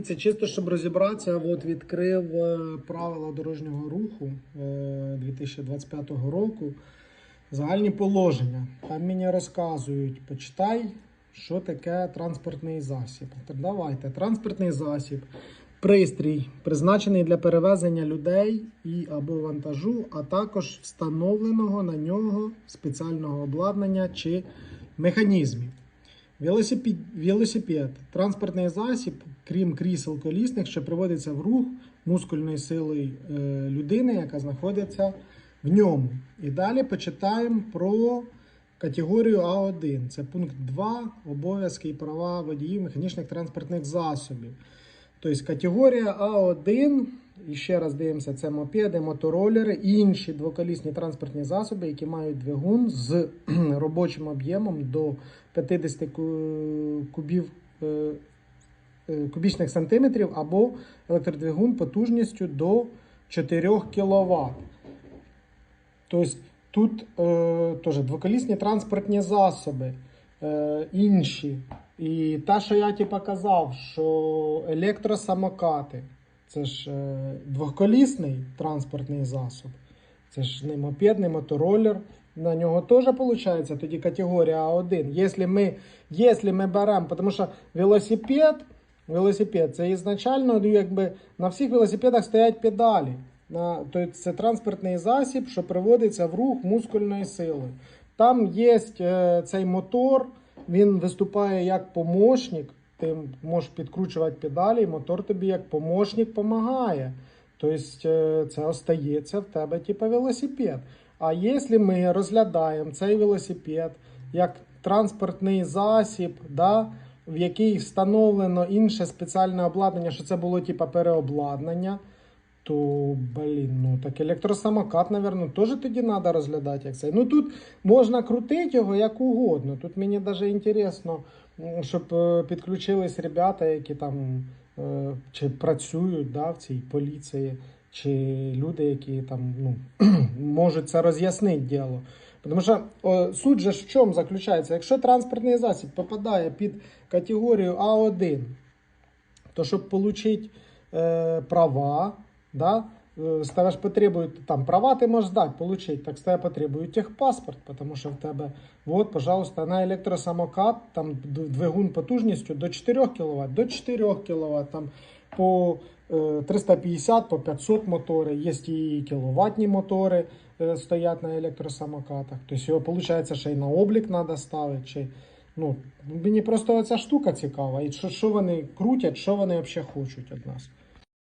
Це чисто, щоб розібратися, от відкрив е, правила дорожнього руху е, 2025 року. Загальні положення. Там мені розказують, почитай, що таке транспортний засіб. Так давайте. Транспортний засіб. Пристрій, призначений для перевезення людей і або вантажу, а також встановленого на нього спеціального обладнання чи механізмів. Велосипед, велосипед транспортний засіб, крім крісел колісних, що приводиться в рух мускульною силою е, людини, яка знаходиться в ньому. І далі почитаємо про категорію А1. Це пункт 2 обов'язки і права водіїв механічних транспортних засобів. Тобто категорія А1, і ще раз дивимося, це мопеди, моторолери і інші двоколісні транспортні засоби, які мають двигун з робочим об'ємом до 50 кубів, е, е, кубічних сантиметрів або електродвигун потужністю до 4 кВт. Тобто тут е, теж двоколісні транспортні засоби е, інші. І те, що я типу, казав, що електросамокати це ж е, двоколісний транспортний засіб, це ж не мопед, не мотороллер. На нього теж виходить тоді категорія А1. Якщо ми, якщо ми беремо, тому що велосипед, велосипед це ізначально ну, якби, на всіх велосипедах стоять педалі. На, тобто це транспортний засіб, що приводиться в рух мускульної сили. Там є е, цей мотор, він виступає як помощник. Ти можеш підкручувати педалі, і мотор тобі як помощник допомагає. Тобто е, це остається в тебе типу велосипед. А якщо ми розглядаємо цей велосипед як транспортний засіб, да, в який встановлено інше спеціальне обладнання, що це було типу переобладнання, то, блін, ну так електросамокат, мабуть, теж тоді треба розглядати як цей. Ну тут можна крутити його як угодно. Тут мені навіть інтересно, щоб е, підключились ребята, які там е, чи працюють да, в цій поліції, чи люди, які там ну, можуть це роз'яснити діло. Тому що о, суть же в чому заключається? Якщо транспортний засіб попадає під категорію А1, то щоб отримати е, права, да, е, з тебе ж потребують там права, ти можеш здати, получить, так з тебе потребують техпаспорт, тому що в тебе, от, пожалуйста, на електросамокат, там двигун потужністю до 4 кВт, до 4 кВт, там по е, 350, по 500 мотори, є і кіловатні мотори е, стоять на електросамокатах. Тобто його, виходить, ще й на облік треба ставити. Чи, ну, мені просто ця штука цікава. І що, що вони крутять, що вони взагалі хочуть від нас.